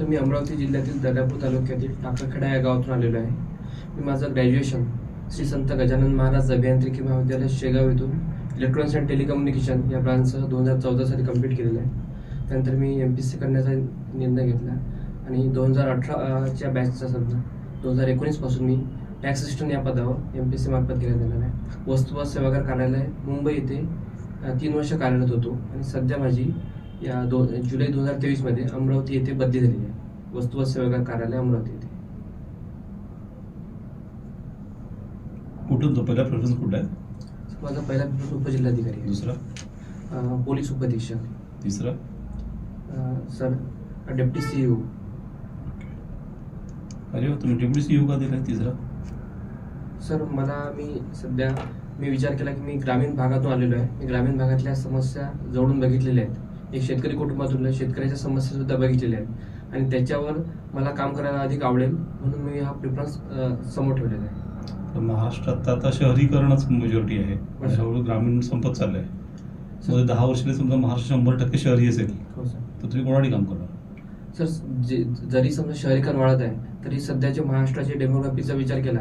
Sir मी अमरावती जिल्ह्यातील दर्यापूर तालुक्यातील टाकाखेडा या गावातून आलेलो आहे. मी माझं ग्रॅज्युएशन श्री संत गजानन महाराज अभियांत्रिकी महाविद्यालय शेगाव येथून इलेक्ट्रॉनिक्स अँड टेलिकम्युनिकेशन या ब्रांचसह दोन हजार चौदा साली कंप्लीट केलेलं आहे. त्यानंतर मी एम पी सी करण्याचा निर्णय घेतला आणि दोन हजार अठराच्या बॅचचा समजा दोन हजार एकोणीसपासून मी टॅक्स असिस्टंट या पदावर एम पी सी मार्फत घेण्यात येणार आहे. वस्तू व सेवागार कार्यालय मुंबई येथे तीन वर्ष कार्यरत होतो आणि सध्या माझी या दोन जुलै दोन हजार तेवीसमध्ये अमरावती येथे बदली झालेली आहे. वस्तू व सेवागार कार्यालय अमरावती येथे. कुठून तो पहिला प्रेफरन्स कुठला आहे? माझा पहिला प्रश्न उपजिल्हाधिकारी आहे. दुसरा? अ, पोलीस उपअधीक्षक तिसरा? अ, सर डेप्टी सीईओ अरे वा तुम्ही डेप्युटी सी का दिला तिसरा? सर मला मी सध्या मी विचार केला की मी ग्रामीण भागातून आलेलो आहे. मी ग्रामीण भागातल्या समस्या जवळून बघितलेल्या आहेत. एक शेतकरी कुटुंबातून आहे, शेतकऱ्याच्या समस्या सुद्धा बघितलेल्या आहेत. आणि त्याच्यावर मला काम करायला अधिक आवडेल म्हणून मी हा प्रिफरन्स समोर ठेवलेला आहे. तर महाराष्ट्रात आता शहरीकरणच मेजॉरिटी आहे. हळूहळू ग्रामीण संपत चाललंय. मध्ये दहा वर्षाने समजा महाराष्ट्र शंभर टक्के शहरी असेल हो तर तुम्ही कोणासाठी काम करणार? सर जे जरी समजा शहरीकरण वाढत आहे तरी सध्याच्या महाराष्ट्राची डेमोग्राफीचा विचार केला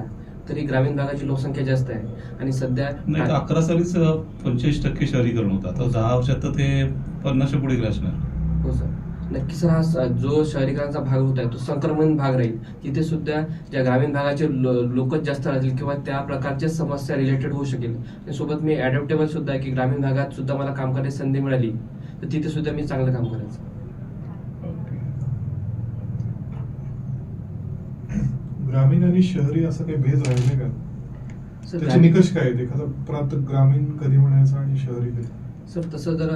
तरी ग्रामीण भागाची लोकसंख्या जास्त आहे. आणि सध्या नाही अकरा सालीच पंचेचाळीस टक्के शहरीकरण होतं. आता दहा वर्षात तर ते पन्नासच्या पुढे गेले असणार. हो सर. नक्की सर हा जो शहरीकरणाचा भाग होत आहे तो संक्रमण भाग राहील. तिथे सुद्धा ज्या ग्रामीण भागाचे लोकच जास्त राहतील किंवा त्या प्रकारच्या समस्या रिलेटेड होऊ शकेल. आणि सोबत मी अडॅप्टेबल सुद्धा आहे की ग्रामीण भागात सुद्धा मला काम करण्याची संधी मिळाली तर तिथे सुद्धा मी चांगलं काम करायचं ग्रामीण आणि शहरी असं काही भेद राहिले का? सर त्याचे निकष काय आहेत? एखादा प्रांत ग्रामीण कधी म्हणायचा आणि शहरी कधी? सर तसं जर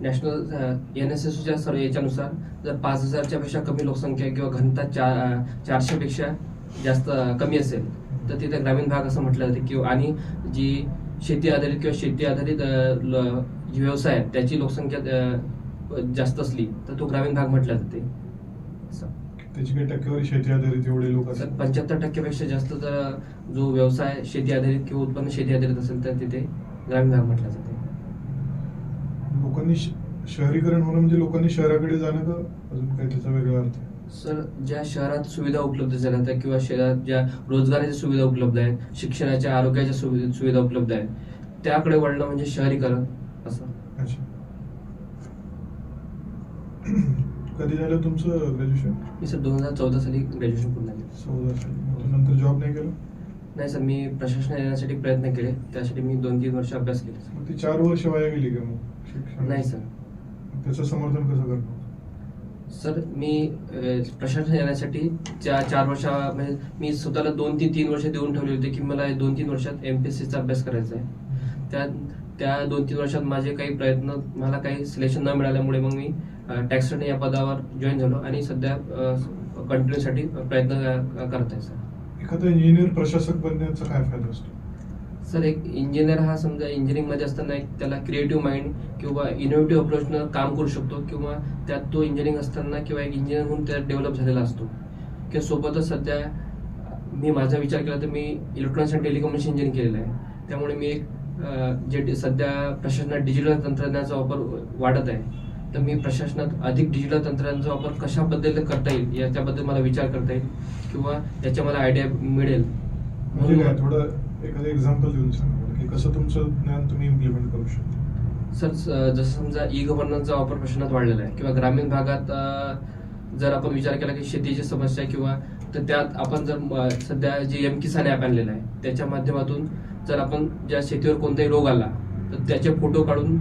नॅशनल एन एस एसच्या सर याच्यानुसार जर पाच हजारच्या पेक्षा कमी लोकसंख्या किंवा घनता चार चारशे पेक्षा जास्त कमी असेल तर तिथे ग्रामीण भाग असं म्हटलं जाते किंवा आणि जी शेती आधारित किंवा शेती आधारित व्यवसाय आहे त्याची लोकसंख्या जास्त असली तर तो ग्रामीण भाग म्हटला जाते. त्याची काही टक्केवारी शेती आधारित एवढे लोक असतात? पंच्याहत्तर टक्क्यापेक्षा जास्त जर जो व्यवसाय शेती आधारित किंवा उत्पन्न शेती आधारित असेल तर तिथे ग्रामीण भाग म्हटला जाते. लोकांनी शहरीकरण होणं म्हणजे लोकांनी शहराकडे जाणं का? अजून काही त्याचा वेगळा अर्थ आहे? सर ज्या शहरात सुविधा उपलब्ध झाल्या आहेत किंवा शहरात ज्या रोजगाराच्या सुविधा उपलब्ध आहेत शिक्षणाच्या आरोग्याच्या सुवि- सुविधा उपलब्ध आहेत त्याकडे वळणं म्हणजे शहरीकरण असं. कधी झालं तुमचं ग्रॅज्युएशन मी सर दोन हजार चौदा साली ग्रॅज्युएशन पूर्ण केलं. चौदा साली. नंतर जॉब नाही केलं? नाही सर मी प्रशासनात येण्यासाठी प्रयत्न केले. त्यासाठी मी दोन तीन वर्ष अभ्यास केले. मग ती चार वर्ष वाया गेली का मग? शिक्षण. नाही सर. त्याचं समर्थन कसं करणार? सर मी अ, प्रशासनात येण्यासाठी त्या चार वर्षा म्हणजे मी स्वतःला दोन तीन तीन वर्ष देऊन ठेवले होते की मला दोन तीन वर्षात एम पी एस सीचा अभ्यास करायचा आहे. त्या त्या दोन तीन वर्षात माझे काही प्रयत्न मला काही सिलेक्शन न मिळाल्यामुळे मग मी टॅक्स या पदावर जॉईन झालो आणि सध्या कंटिन्यूसाठी प्रयत्न करत आहे सर. एखादा इंजिनियर प्रशासक बनण्याचा काय फायदा असतो? सर एक इंजिनियर हा समजा इंजिनिअरिंगमध्ये असताना एक त्याला क्रिएटिव्ह माइंड किंवा इनोव्हेटिव्ह अप्रोचनं काम करू शकतो किंवा त्यात तो इंजिनिअरिंग असताना किंवा एक इंजिनियर म्हणून त्यात डेव्हलप झालेला असतो. किंवा सोबतच सध्या मी माझा विचार केला तर मी इलेक्ट्रॉनिक्स अँड टेलिकम्युनिकेशन इंजिनिअरिंग केलेलं आहे. त्यामुळे मी एक जे सध्या प्रशासनात डिजिटल तंत्रज्ञानाचा वापर वाढत आहे तर मी प्रशासनात अधिक डिजिटल तंत्रज्ञानाचा वापर कशा पद्धतीने करता येईल याच्याबद्दल मला विचार करता येईल किंवा याच्या मला आयडिया मिळेल. म्हणजे थोडं एखादं एक्झाम्पल देऊन सांगा की कसं तुमचं ज्ञान तुम्ही इम्प्लिमेंट करू शकता. सर जसं समजा ई गव्हर्नन्सचा वापर प्रश्नात वाढलेला आहे किंवा ग्रामीण भागात जर आपण विचार केला की शेतीची समस्या किंवा तर त्यात आपण जर सध्या जे एम किसान ॲप आणलेलं आहे त्याच्या माध्यमातून जर आपण ज्या शेतीवर कोणताही रोग आला तर त्याचे फोटो काढून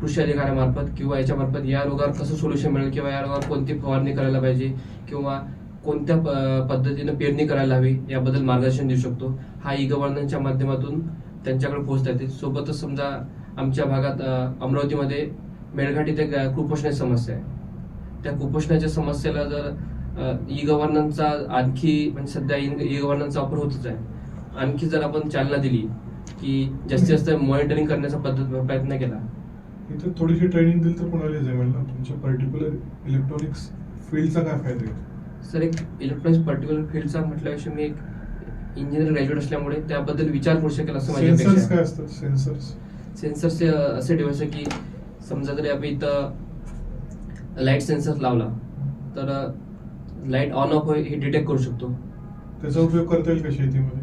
कृषी अधिकाऱ्यामार्फत किंवा याच्यामार्फत या रोगावर कसं सोल्युशन मिळेल किंवा या रोगावर कोणती फवारणी करायला पाहिजे किंवा कोणत्या पद्धतीने पद्धतीनं पेरणी करायला हवी याबद्दल मार्गदर्शन देऊ शकतो. हा ई गव्हर्नन्सच्या माध्यमातून त्यांच्याकडे पोहोचता येते. सोबतच समजा आमच्या भागात अमरावतीमध्ये मेळघाट इथे कुपोषणाची समस्या आहे. त्या कुपोषणाच्या समस्येला जर ई गव्हर्नन्सचा आणखी म्हणजे सध्या ई गव्हर्नन्सचा वापर होतच आहे. आणखी जर आपण चालना दिली की जास्तीत जास्त मॉनिटरिंग करण्याचा पद्धत प्रयत्न केला. इथे थोडीशी ट्रेनिंग दिली तर कोणाला जमेल ना? तुमच्या पर्टिक्युलर इलेक्ट्रॉनिक्स फील्डचा काय फायदा आहे? सर एक इलेक्ट्रॉनिक्स पर्टिक्युलर फील्डचा म्हटल्याविषयी मी एक इंजिनियर ग्रॅज्युएट असल्यामुळे त्याबद्दल विचार करू शकेल असं माझी अपेक्षा सेन्सर्स. काय असतात? सेन्सर्स सेन्सरचे असे डिव्हाइस आहे की समजा जरी आपण इथं लाइट सेन्सर लावला तर लाइट ऑन ऑफ हे डिटेक्ट करू शकतो. त्याचा उपयोग करता येईल का शेतीमध्ये?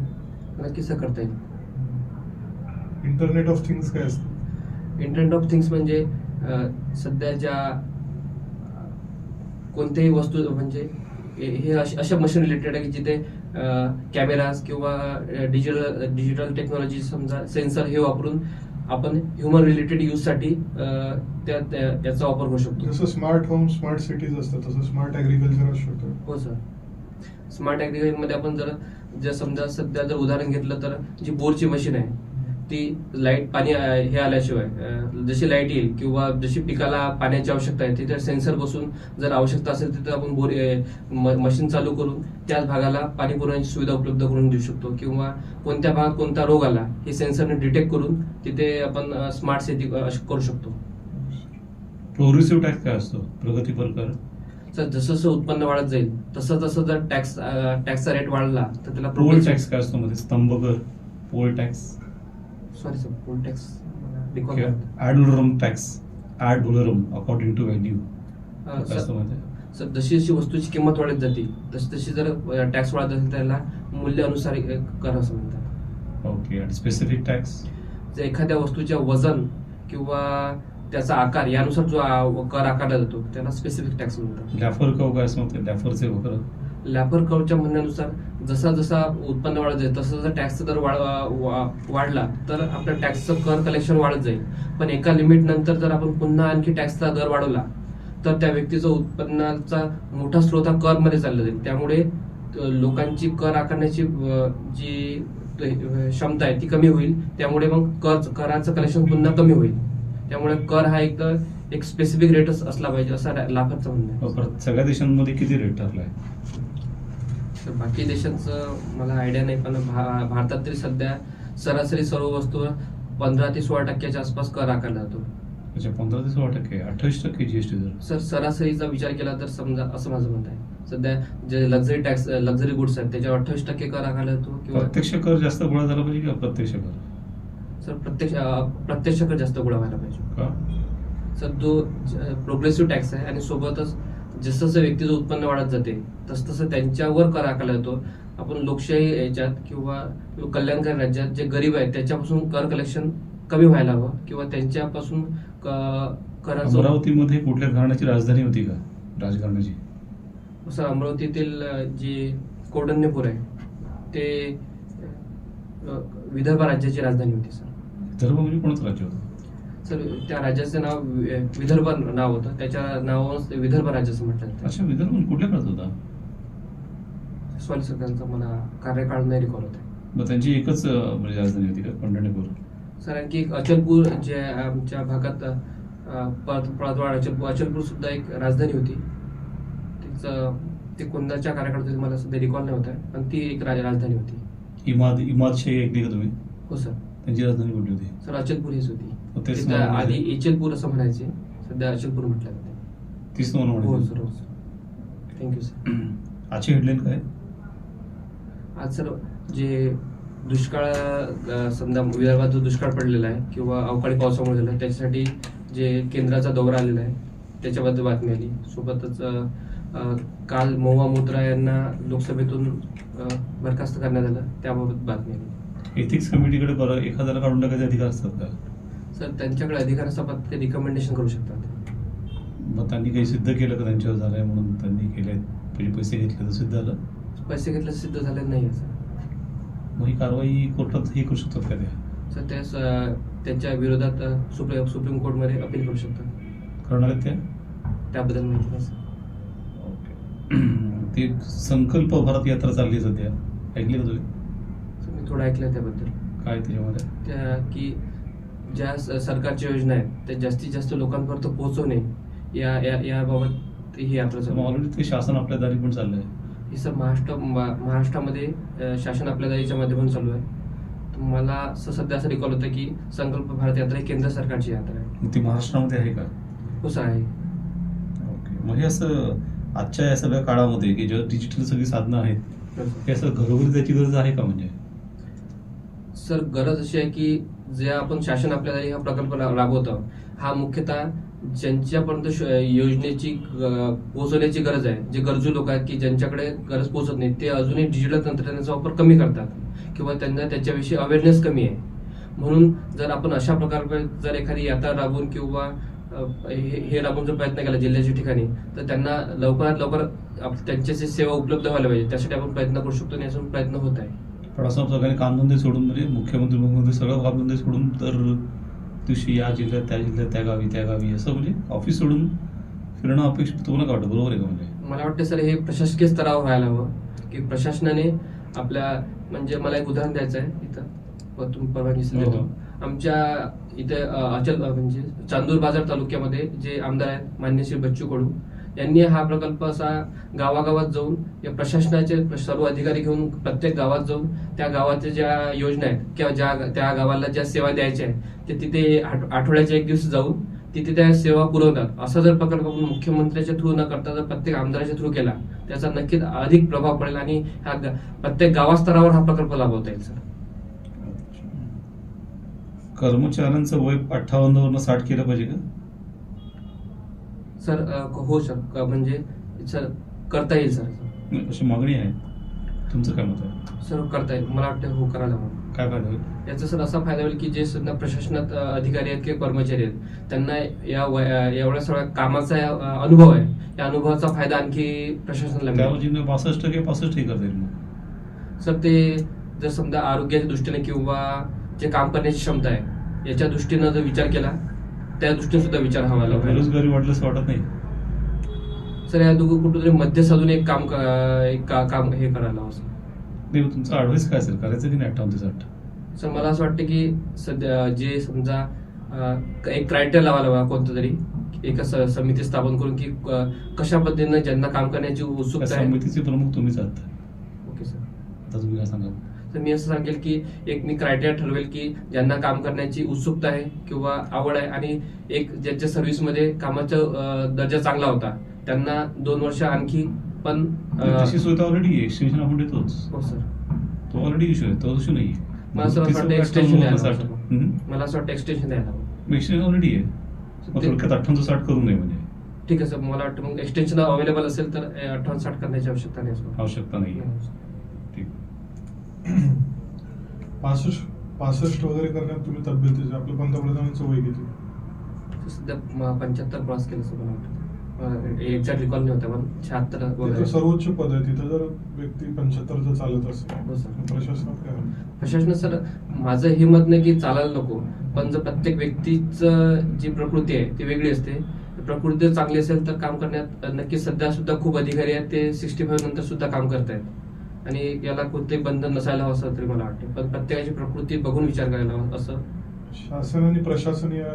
नक्कीच सर करता येईल. इंटरनेट ऑफ थिंग्स काय असतं? इंटरनेट ऑफ थिंग्स म्हणजे अ, सध्या ज्या कोणत्याही वस्तू म्हणजे हे अश- मशीन रिलेटेड आहे की जिथे कॅमेराज किंवा डिजिटल डिजिटल टेक्नॉलॉजी समजा सेन्सर हे वापरून आपण ह्युमन रिलेटेड यूजसाठी त्या त्या- याचा वापर करू शकतो. जसं स्मार्ट होम स्मार्ट सिटीज असतात तसं स्मार्ट ऍग्रिकल्चर असू शकतं. हो सर स्मार्ट ऍग्रिकल्चरमध्ये आपण जर जर समजा सध्या जर उदाहरण घेतलं तर जी बोरची मशीन आहे ती लाइट पाणी हे आल्याशिवाय जशी लाइट येईल किंवा जशी पिकाला पाण्याची आवश्यकता आहे तिथे सेन्सर बसून जर आवश्यकता असेल तिथे आपण बोर मशीन चालू करून त्याच भागाला पाणी पुरवण्याची सुविधा उपलब्ध करून देऊ शकतो. किंवा कोणत्या भागात कोणता रोग आला हे सेन्सरने डिटेक्ट करून तिथे आपण स्मार्ट शेती करू शकतो. प्रोग्रेसिव्ह टॅक्स काय असतो? प्रगतीपर कर तर जसं जसं उत्पन्न वाढत जाईल तसं तसं जर टॅक्स टॅक्सचा रेट वाढला तर त्याला टॅक्स काय असतो? मध्ये स्तंभकर poll tax? Sorry sir poll tax ad valorem tax ad valorem according to value काय असतं माहिती सर जशी जशी वस्तूची किंमत वाढत जाते तशी तशी जर टॅक्स वाढत असेल त्याला मूल्यानुसार अ, कर असं म्हणतात. ओके आणि स्पेसिफिक टॅक्स जर एखाद्या वस्तूच्या वजन किंवा त्याचा आकार यानुसार जो आ- कर आकारला जातो त्याला स्पेसिफिक टॅक्स म्हणतात. लॅफर कव काय असं म्हणते लॅफरचे वगैरे लॅपर कर्वच्या म्हणण्यानुसार जसा जसा उत्पन्न वाढत जाईल तसं जसं टॅक्सचा दर वाढवा वा- वाढला तर आपल्या टॅक्सचं कर कलेक्शन वाढत जाईल. पण एका लिमिट नंतर जर आपण पुन्हा आणखी टॅक्सचा दर वाढवला तर त्या व्यक्तीचा उत्पन्नाचा मोठा स्रोत हा कर मध्ये चालला जाईल. त्यामुळे लोकांची कर आकारण्याची जी क्षमता आहे ती कमी होईल. त्यामुळे मग कर कराचं कलेक्शन पुन्हा कमी होईल. त्यामुळे कर हा एक तर एक स्पेसिफिक रेटच असला पाहिजे असा लाभाचा म्हणणं हो, सगळ्या देशांमध्ये किती रेट ठरला आहे बाकी देशांचं मला आयडिया नाही पण भा- भारतात तरी सध्या सरासरी सर्व वस्तूवर पंधरा ते सोळा टक्क्याच्या आसपास कर आकारला जातो. अच्छा पंधरा ते सोळा टक्के. अठ्ठावीस टक्के जीएसटी दर. सर सरासरीचा विचार केला तर समजा असं माझं मत आहे. सध्या जे लक्झरी टॅक्स लक्झरी गुड्स आहेत त्याच्यावर अठ्ठावीस टक्के कर आकारला जातो किंवा प्रत्यक्ष कर जास्त गोळा झाला पाहिजे की अप्रत्यक्ष कर? सर प्रत्यक्ष प्रत्यक्ष कर जास्त गोळा व्हायला पाहिजे. का? सर जो प्रोग्रेसिव्ह टॅक्स आहे आणि सोबतच जसं जसं व्यक्तीचं उत्पन्न वाढत जाते तस तसं त्यांच्यावर कर आकारला जातो. आपण लोकशाही याच्यात किंवा कल्याणकारी राज्यात जे गरीब आहेत त्याच्यापासून कर कलेक्शन कमी व्हायला हवं किंवा त्यांच्यापासून कराचं अमरावतीमध्ये कुठल्या घराण्याची राजधानी होती का? राजघराण्याची सर अमरावतीतील जे कौंडण्यपूर आहे ते विदर्भ राज्याची राजधानी होती सर. विदर्भ म्हणजे कोणतं राज्य होतं? सर त्या राज्याचं नाव विदर्भ नाव होतं. त्याच्या नावावरून ते विदर्भ राज्य असं म्हटलं जातं. अच्छा विदर्भ कुठल्या काळात होता? सॉरी सर त्यांचा मला कार्यकाळ नाही रिकॉल होत आहे. मग त्यांची एकच अं, म्हणजे राजधानी होती का? पंढरपूर. सर आणखी एक अचलपूर जे आमच्या भागात अं, अचलपूर अचलपूर सुद्धा एक राजधानी होती. तिचं ते कोणत्याच्या कार्यकाळात मला सध्या रिकॉल नाही होत आहे पण ती एक राज- राजधानी होती. इमाद इमादशाही ऐकली का तुम्ही? हो सर. त्यांची राजधानी कुठली होती? सर अचलपूर हीच होती. तेच तिथं मला आधी. एचलपूर असं म्हणायचे सध्या अचलपूर म्हटलं जाते. तीच तुम्हाला हो. सर हो सर. थँक्यू सर आजची हेडलाईन काय? आज सर जे दुष्काळ अ, समजा विदर्भात जो दुष्काळ पडलेला आहे किंवा अवकाळी पावसामुळे झाला त्याच्यासाठी जे केंद्राचा दौरा आलेला आहे त्याच्याबद्दल बातमी आली. सोबतच अ, अ, काल मोवा मुद्रा यांना लोकसभेतून अ, बरखास्त करण्यात आलं त्याबाबत बातमी आली. एथिक्स कमिटीकडे बरं एखाद्याला काढून टाकायचे अधिकार असतात का? सर त्यांच्याकडे अधिकार असतात ते रिकमेंडेशन करू शकतात. मग त्यांनी काही सिद्ध केलं का त्यांच्यावर झालंय म्हणून त्यांनी केले? म्हणजे पैसे घेतले तर सिद्ध झालं? पैसे घेतले सिद्ध झाले नाही सर. मग ही कारवाई कोर्टात हे करू शकतात का त्या सर त्या स- त्यांच्या विरोधात अ, सुप्रीम सुप्रीम कोर्टमध्ये अपील करू शकतात. करणार आहेत त्या त्याबद्दल माहिती नाही सर. ते संकल्प भारत यात्रा चालली आहे सध्या. ऐकली का तुम्ही? सर मी थोडं ऐकलं त्याबद्दल. काय त्याच्यामध्ये? त्या की ज्या सरकारच्या योजना आहेत त्या जास्तीत जास्त लोकांपर्यंत पोहोचवणे या या याबाबत ही यात्रा चालू आहे. ऑलरेडी शासन आपल्या दारी पण चाललंय. ही सर महाराष्ट्र मा- महाराष्ट्रामध्ये शासन आपल्या दारीच्या माध्यमातून चालू आहे. मला असं सध्या असं रिकॉल होतं की संकल्प भारत यात्रा ही केंद्र सरकारची यात्रा आहे. ती महाराष्ट्रामध्ये आहे का? हो सर आहे. ओके. हे असं आजच्या या सगळ्या काळामध्ये की जेव्हा डिजिटल सगळी साधनं आहेत हो. हे असं घरोघरी त्याची गरज आहे का म्हणजे? सर गरज अशी आहे की जे आपण शासन आपल्याला हा प्रकल्प रा- हा मुख्यतः ज्यांच्यापर्यंत श- योजनेची पोहोचवण्याची गरज आहे जे गरजू लोक आहेत की ज्यांच्याकडे गरज पोहोचत नाही ते अजूनही डिजिटल तंत्रज्ञानाचा वापर कमी करतात किंवा त्यांना त्याच्याविषयी अवेअरनेस कमी आहे. म्हणून जर आपण अशा प्रकारे जर एखादी यात्रा राबवून किंवा हे हे राबवून जर प्रयत्न केला जिल्ह्याच्या ठिकाणी तर त्यांना लवकरात लवकर आप- सेवा उपलब्ध व्हायला पाहिजे. त्यासाठी आपण प्रयत्न करू शकतो आणि यातून प्रयत्न होत आहे. असं सगळ्यांनी कामधंदे सोडून म्हणजे मुख्यमंत्री मुख्यमंत्री सगळं कामधंदे सोडून तर दिवशी या जिल्ह्यात त्या जिल्ह्यात त्या गावी त्या गावी असं म्हणजे ऑफिस सोडून फिरणं अपेक्षित तुम्हाला काय वाटतं? बरोबर आहे का म्हणजे? मला वाटतं सर हे प्रशासकीय स्तरावर व्हायला हवं. की प्रशासनाने आपल्या म्हणजे मला एक उदाहरण द्यायचं आहे इथं. तुम्ही परवानगी हो. देतो आमच्या इथे अचल म्हणजे चांदूर बाजार तालुक्यामध्ये जे आमदार आहेत मान्य श्री बच्चू कडू यांनी हा प्रकल्प असा गावागावात जाऊन या प्रशासनाचे सर्व अधिकारी घेऊन प्रत्येक गावात जाऊन त्या गावाच्या ज्या योजना आहेत किंवा ज्या त्या गावाला ज्या सेवा द्यायच्या आहेत ते तिथे आठवड्याच्या एक दिवस जाऊन तिथे त्या सेवा पुरवतात. असा जर प्रकल्प आपण मुख्यमंत्र्याच्या थ्रू न करता जर प्रत्येक आमदाराच्या थ्रू केला त्याचा नक्कीच अधिक प्रभाव पडेल आणि ह्या प्रत्येक गावास्तरावर हा प्रकल्प राबवता येईल सर. कर्मचाऱ्यांचं वय अठ्ठावन्न साठ केलं पाहिजे का? सर अ, हो सर क- म्हणजे सर करता येईल सर. अशी मागणी आहे. तुमचं काय मत आहे? सर करता येईल. मला वाटतं हो करायला हवं. काय फायदा होईल? याचा सर असा फायदा होईल की जे सध्या प्रशासनात अधिकारी आहेत किंवा कर्मचारी आहेत त्यांना या एवढ्या सगळ्या कामाचा अनुभव आहे. या अनुभवाचा फायदा आणखी प्रशासनाला बासष्ट टक्के पासष्ट हे करता येईल मग. सर ते जर समजा आरोग्याच्या दृष्टीने किंवा जे काम करण्याची क्षमता आहे याच्या दृष्टीनं जर विचार केला त्या दृष्टीने सुद्धा विचार हवा लागला बेरोजगारी असं वाटत नाही. सर या दोघं कुठेतरी मध्य साधून एक काम एक का- काम हे करायला हवं सर. तुमचा ऍडवाइस काय असेल करायचं की नाही अठ्ठावन्न साठ? सर मला असं वाटतं की सध्या जे समजा एक क्रायटेरिया लावायला हवा कोणतं तरी एका समिती स्थापन करून की कशा पद्धतीनं ज्यांना काम करण्याची उत्सुकता आहे. समितीचे प्रमुख तुम्हीच आहात. Okay sir. आता तुम्ही काय सांगा तर मी असं सांगेल की एक मी क्रायटेरिया ठरवेल की ज्यांना काम करण्याची उत्सुकता आहे किंवा आवड आहे आणि एक ज्याच्या सर्व्हिसमध्ये कामाचा दर्जा चांगला होता त्यांना दोन वर्ष आणखी पण अं, तशी सोय ऑलरेडी आहे. एक्सटेन्शन आपण देतोच. हो सर तो ऑलरेडी इश्यू आहे. तो इश्यू नाही मला असं वाटतं एक्सटेन्शन. मला असं वाटतं एक्सटेन्शन द्यायला एक्सटेन्शन ऑलरेडी आहे. थोडक्यात अठ्ठावन्न साठ करू नये म्हणजे ठीक आहे सर मला वाटतं मग एक्सटेन्शन अवेलेबल असेल तर अठ्ठावन्न साठ करण्याची आवश्यकता नाही आवश्यकता नाही ठीक. पासष्ट पासष्ट वगैरे करण्यात तुम्ही तब्येतीचे आपल्या पंतप्रधानांचं वय किती? सध्या पंच्याहत्तर क्रॉस केलं असं मला वाटतं एक्झॅक्ट रिकॉल नाही होता पण शहात्तर तिथं वगैरे. सर्वोच्च पद आहे. तिथं जर व्यक्ती पंच्याहत्तरचं चालत हो असेल सर. प्रशासनात काय होईल? प्रशासन सर माझं हे मत नाही की चालायला नको पण जर प्रत्येक व्यक्तीचं जी प्रकृती आहे ती वेगळी असते. प्रकृती जर चांगली असेल तर काम करण्यात नक्की सध्या सुद्धा खूप अधिकारी आहेत. ते सिक्स्टी फाईव्ह नंतर सुद्धा काम करत आहेत आणि याला कोणतेही बंधन नसायला हवं असं तरी मला वाटते. पण प्रत्येकाची प्रकृती बघून विचार करायला हवा असं. शासन आणि प्रशासन या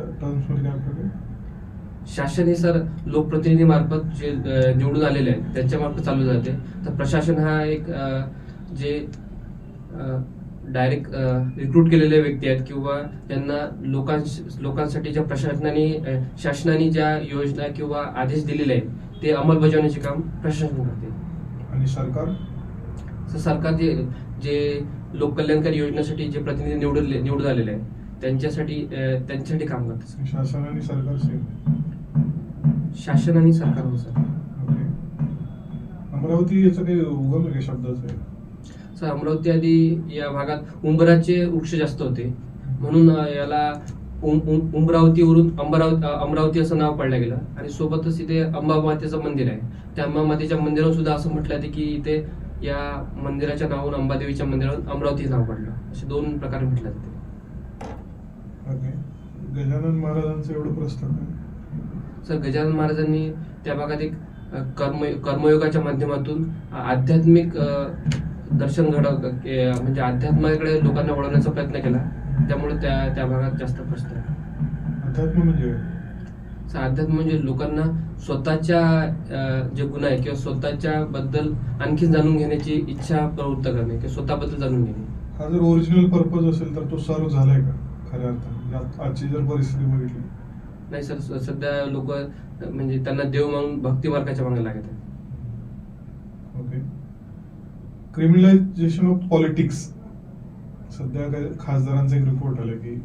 शासन हे सर लोकप्रतिनिधी मार्फत जे निवडून आलेले आहेत त्यांच्या मार्फत चालू जाते. तर प्रशासन हा एक जे डायरेक्ट रिक्रूट केलेले व्यक्ती आहेत किंवा त्यांना लोकांस लोकांसाठी ज्या प्रशासनाने शासनाने ज्या योजना किंवा आदेश दिलेले आहेत ते अंमलबजावण्याचे काम प्रशासन करते. आणि सरकार? सरकार जे जे लोककल्याणकारी योजनेसाठी जे प्रतिनिधी निवडून निवडून आलेले आहेत त्यांच्यासाठी त्यांच्यासाठी काम करते शासन आणि सरकार शासन आणि सरकार हो सर. अमरावती याचं काही उगम आहे शब्दाचं? सर अमरावती आधी या भागात उंबराचे वृक्ष जास्त होते. म्हणून याला उम- उम- उमरावतीवरून अमरावती अमरावती असं नाव पडलं गेलं. आणि सोबतच इथे अंबा मातेचं मंदिर आहे. त्या अंबा मातेच्या मंदिरावर सुद्धा असं म्हटलं की इथे या मंदिराच्या नावावरून अंबादेवीच्या मंदिरावरून अमरावती नाव पडलं. असे दोन प्रकारे म्हटलं ओके. गजानन महाराजांचं एवढं प्रस्थान आहे. सर गजानन महाराजांनी त्या भागात एक अ, कर्म कर्मयोगाच्या माध्यमातून आध्यात्मिक अ, दर्शन घडव के- म्हणजे अध्यात्माकडे लोकांना वळवण्याचा प्रयत्न केला. त्यामुळे त्या त्या भागात जास्त प्रश्न आहे. अध्यात्म म्हणजे? काय? अध्यात्म म्हणजे लोकांना स्वतःच्या जे गुण आहे किंवा स्वतःच्या बद्दल आणखी जाणून घेण्याची इच्छा प्रवृत्त करणे किंवा स्वतःबद्दल जाणून घेणे. हा जर ओरिजिनल पर्पज असेल तर तो सर्व झालाय का? खऱ्या अर्थाने. यात आजची जर परिस्थिती बघितली. नाही सर सध्या लोक म्हणजे त्यांना देव मागून भक्ती मार्गाच्या मागे लागत आहे ओके. क्रिमिनलायझेशन ऑफ पॉलिटिक्स सध्या काय खासदारांचा एक रिपोर्ट आला की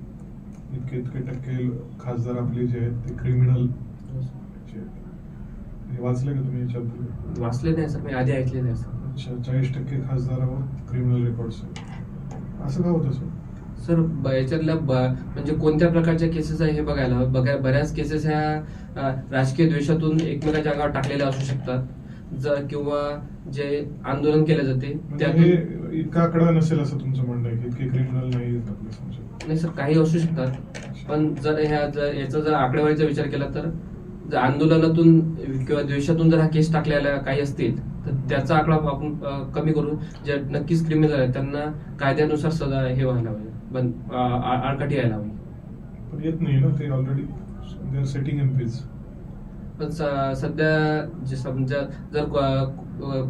इतके इतके टक्के खासदार आपले जे आहेत ते क्रिमिनल हे वाचलं का तुम्ही याच्याबद्दल वाचले नाही सर. मी आधी ऐकले नाही सर. अच्छा चाळीस टक्के खासदारावर क्रिमिनल रेकॉर्ड्स असं का होतं सर? सर याच्यातल्या ब- म्हणजे कोणत्या प्रकारच्या केसेस आहे हे बघायला हवं. बघा बऱ्याच केसेस ह्या राजकीय द्वेषातून एकमेकांच्या अंगावर टाकलेल्या असू शकतात. जर किंवा जे आंदोलन केले जाते म्हणजे इतका आकडा नसेल असं तुमचं म्हणणं आहे की इतके क्रिमिनल नाही नाही सर काही असू शकतात. पण जर ह्या जर याचा जर आकडेवारीचा विचार केला तर जर आंदोलनातून किंवा द्वेषातून जर हा केस टाकलेला काही असतील तर त्याचा आकडा आपण कमी करून जे नक्कीच क्रिमिनल आहेत त्यांना कायद्यानुसार सजा हे व्हायला हवे. बंद अ, आ- आडकाठी यायला हवी. पण येत नाही ना ते ऑलरेडी सेटिंग एम पीज पण सध्या जे समजा जर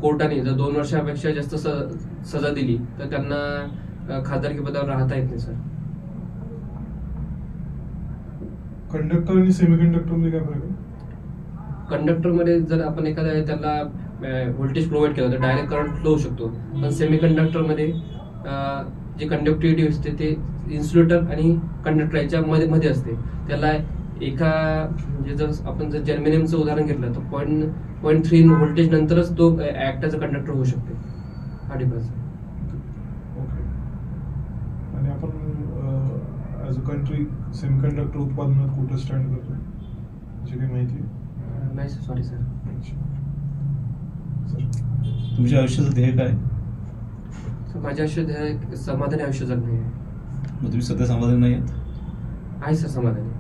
कोर्टाने जर दोन वर्षापेक्षा जास्त सजा दिली तर त्यांना खासदारकी पदावर राहता येत नाही सर. कंडक्टर आणि सेमीकंडक्टरमध्ये काय फरक आहे? कंडक्टरमध्ये जर आपण एखाद्या त्याला व्होल्टेज प्रोव्हाइड केलं तर डायरेक्ट करंट फ्लो होऊ शकतो. पण सेमी कंडक्टरमध्ये जी कंडक्टिव्हिटी असते ते इन्सुलेटर आणि कंडक्टर याच्या मध्ये मध्ये असते. त्याला एका म्हणजे जर आपण जर जर्मेनियमचं उदाहरण घेतलं तर पॉईंट पॉईंट थ्री व्होल्टेज नंतरच तो ऍक्ट कंडक्टर होऊ शकतो. हा डिफरन्स ओके आणि आपण ॲज अ कंट्री सेमीकंडक्टर उत्पादनात कुठं स्टँड करतो याची काही माहिती? नाही सॉरी सर. सर. तुमच्या आयुष्याचं ध्येय काय? सर माझ्या आयुष्यात हे एक समाधानी आयुष्य जगणे आहे. मग तुम्ही सध्या समाधानी नाही आहेत? आहे सर समाधानी.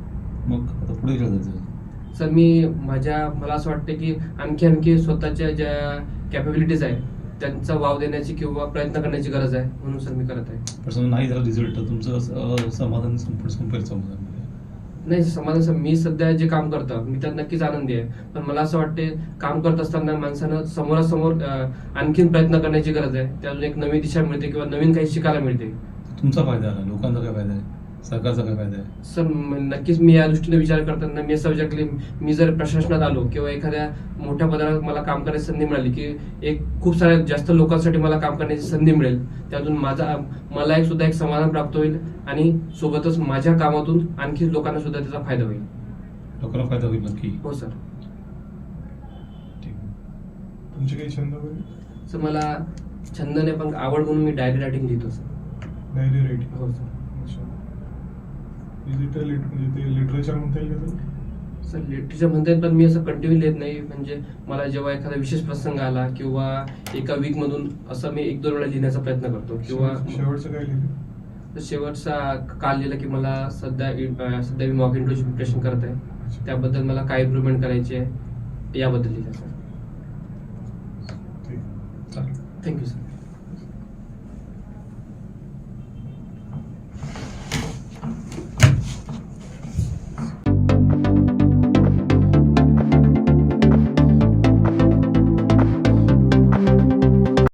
मग आता पुढे काय जायचं? सर मी माझ्या मला असं वाटतं की आणखी आणखी स्वतःच्या ज्या कॅपेबिलिटीज आहेत त्यांचा वाव देण्याची किंवा प्रयत्न करण्याची गरज आहे म्हणून सर मी करत आहे. पण समजा नाही झाला रिझल्ट तर तुमचं अ, समाधान संपूर्ण संपेल समाधान नाही समाधान सर मी सध्या जे काम करतो मी त्यात नक्कीच आनंदी आहे. पण मला असं वाटते काम करत असताना माणसानं समोरासमोर अं, आणखीन प्रयत्न करण्याची गरज आहे. त्यातून एक नवी दिशा मिळते किंवा नवीन काही शिकायला मिळते. तुमचा फायदा आहे लोकांचा काय फायदा आहे? सरकारचा काय फायदा आहे सर म- नक्कीच मी या दृष्टीने विचार करताना मी असं विचार केले मी जर प्रशासनात आलो किंवा एखाद्या मोठ्या पदावर मला काम करण्याची संधी मिळाली की एक खूप साऱ्या जास्त लोकांसाठी मला काम करण्याची संधी मिळेल त्यातून माझा मला एक सुद्धा एक समाधान प्राप्त होईल आणि सोबतच माझ्या कामातून आणखी लोकांना सुद्धा त्याचा फायदा होईल. लोकांना फायदा होईल नक्की. हो सर. ठीक. तुमचे काही छंद वगैरे? सर मला छंद नाही पण आवड म्हणून मी डायरी रायटिंग लिहितो सर. डायरी रायटिंग हो सर. डिजिटल लिट म्हणजे ते लिटरेचर म्हणता येईल का? सर लिटरेचर म्हणता येईल पण मी असं कंटिन्यू लिहित नाही. म्हणजे मला जेव्हा एखादा विशेष प्रसंग आला किंवा एका वीक मधून असं मी एक दोन वेळा लिहिण्याचा प्रयत्न करतो किंवा शेवट- शेवटचं काय लिहिलं? शेवटचा काल लिहिलं की मला सध्या अं, सध्या मी मॉक इंटरव्ह्यू प्रिपरेशन करत आहे. त्याबद्दल मला काय इम्प्रूव्हमेंट करायची आहे याबद्दल लिहिलं सर ठीक. चालेल. Thank you sir